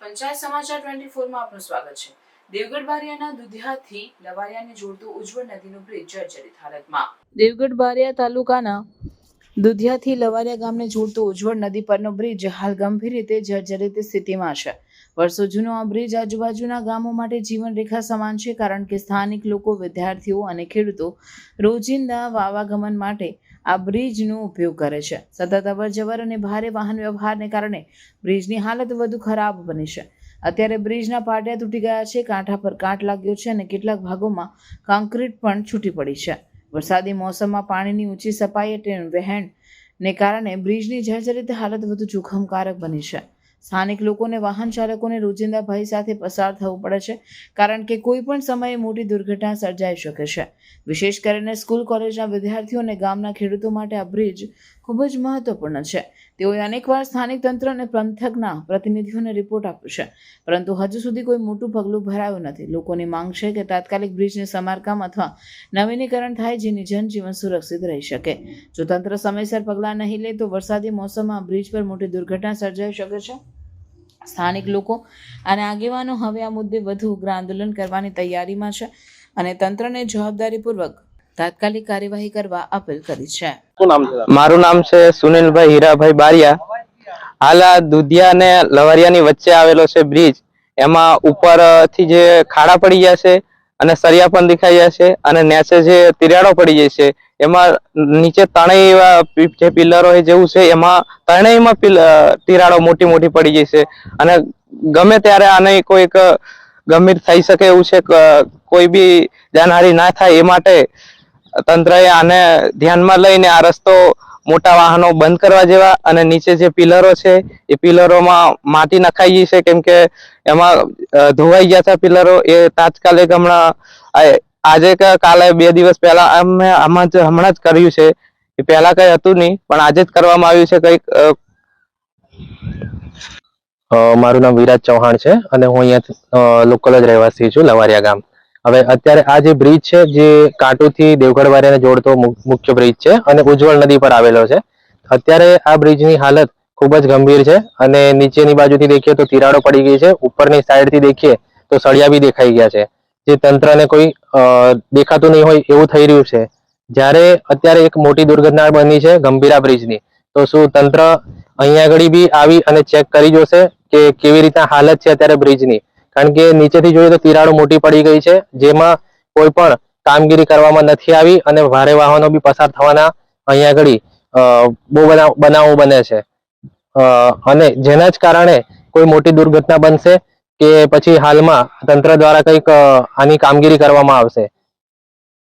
પંચાયત સમાચાર ટ્વેન્ટી ફોરમાં આપનું સ્વાગત છે. ગામને જોડતો ઉજ્જવળ નદી પરનો બ્રિજ હાલ ગંભીર રીતે જર્જરિત સ્થિતિમાં છે. વર્ષો જૂનો આ બ્રિજ આજુબાજુના ગામો માટે જીવનરેખા સમાન છે, કારણ કે સ્થાનિક લોકો, વિદ્યાર્થીઓ અને ખેડૂતો રોજિંદા વાવાગમન માટે આ બ્રિજનો ઉપયોગ કરે છે. સતત અવરજવર અને ભારે વાહન વ્યવહારને કારણે બ્રિજની હાલત વધુ ખરાબ બની છે. અત્યારે બ્રિજના પાટિયા તૂટી ગયા છે, કાંઠા પર કાંટ લાગ્યો છે અને કેટલાક ભાગોમાં કોન્ક્રીટ પણ છૂટી પડી છે. વરસાદી મોસમમાં પાણીની ઊંચી સપાઈ ટ્રેન વહેણને કારણે બ્રિજની જર્જરિત હાલત વધુ જોખમકારક બની છે. સ્થાનિક લોકોને વાહન ચાલકોને રોજિંદા ભય સાથે પસાર થવું પડે છે, કારણ કે કોઈ પણ સમયે મોટી દુર્ઘટના સર્જાઈ શકે છે. વિશેષ કરીને સ્કૂલ, કોલેજના વિદ્યાર્થીઓ અને ગામના ખેડૂતો માટે આ બ્રિજ ખૂબ જ મહત્વપૂર્ણ છે. તેઓએ અનેકવાર સ્થાનિક તંત્ર અને પંથકના પ્રતિનિધિઓને રિપોર્ટ આપ્યો છે, પરંતુ હજુ સુધી કોઈ મોટું પગલું ભરાયું નથી. લોકોની માંગ છે કે તાત્કાલિક બ્રિજને સમારકામ અથવા નવીનીકરણ થાય જેની જનજીવન સુરક્ષિત રહી શકે. જો તંત્ર સમયસર પગલાં નહીં લે, તો વરસાદી મોસમમાં બ્રિજ પર મોટી દુર્ઘટના સર્જાઈ શકે છે? સ્થાનિક લોકો. અને આગેવાનો હવે આ મુદ્દે વધુ ઉગ્ર આંદોલન કરવાની તૈયારીમાં છે અને તંત્રને જવાબદારીપૂર્વક તાત્કાલિક કાર્યવાહી કરવા અપીલ કરી છે. મારું નામ છે સુનિલભાઈ હીરાભાઈ બારિયા. હાલ આ દુધિયા અને લવારિયાની વચ્ચે આવેલો છે બ્રિજ. એમાં ઉપરથી જે ખાડા પડી ગયા છે અને સરિયા પણ દેખાઈ જાય છે અને નેચે જે તિરાડો પડી જાય છે, એમાં નીચે ત્રણેય એવા જે પિલરો હોય જેવું છે, એમાં ત્રણેયમાં તિરાડો મોટી મોટી પડી જાય છે. અને ગમે ત્યારે આને કોઈક ગંભીર થઈ શકે એવું છે કોઈ બી જાનહારી ના થાય એ માટે તંત્રએ આને ધ્યાનમાં લઈને આ રસ્તો મોટા વાહનો બંધ કરવા જેવા અને નીચે જે પિલરો છે, એ પિલરોમાં માટી નખાઈ ગઈ છે, કેમ કે એમાં ધોવાઈ ગયા હતા પિલરો. એ તાત્કાલિક હમણાં આજે કે, કાલે બે દિવસ પહેલા અમે આમાં જ હમણાં જ કર્યું છે. એ પહેલા કઈ હતું નહીં, પણ આજે જ કરવામાં આવ્યું છે કંઈક મારું નામ વિરાજ ચૌહાણ છે અને હું અહીંયા લોકલ જ રહેવાસી છું, લવારિયા ગામ. હવે અત્યારે આ જે બ્રિજ છે, જે કાંટુથી દેવગઢ વારિયાને જોડતો મુખ્ય બ્રિજ છે અને ઉજ્જવળ નદી પર આવેલો છે. અત્યારે આ બ્રિજની હાલત ખૂબ જ ગંભીર છે અને નીચેની બાજુથી દેખીએ તો તિરાડો પડી ગઈ છે. ઉપરની સાઈડથી દેખીએ તો સળિયા બી દેખાઈ ગયા છે. જે તંત્રને કોઈ દેખાતું નહીં હોય એવું થઈ રહ્યું છે. જ્યારે અત્યારે એક મોટી દુર્ઘટના બની છે ગંભીરા બ્રિજની, તો શું તંત્ર અહીંયા આગળ બી આવી અને ચેક કરી જોશે કે કેવી રીતના હાલત છે અત્યારે બ્રિજની? કારણ કે નીચેથી જોઈએ તો તિરાડો મોટી પડી ગઈ છે, જેમાં કોઈ પણ કામગીરી કરવામાં નથી આવી અને ભારે વાહનો બી પસાર થવાના અહીંયા આગળ બહુ બનાવો બને છે. અને જેના જ કારણે કોઈ મોટી દુર્ઘટના બનશે કે પછી હાલમાં તંત્ર દ્વારા કંઈક આની કામગીરી કરવામાં આવશે.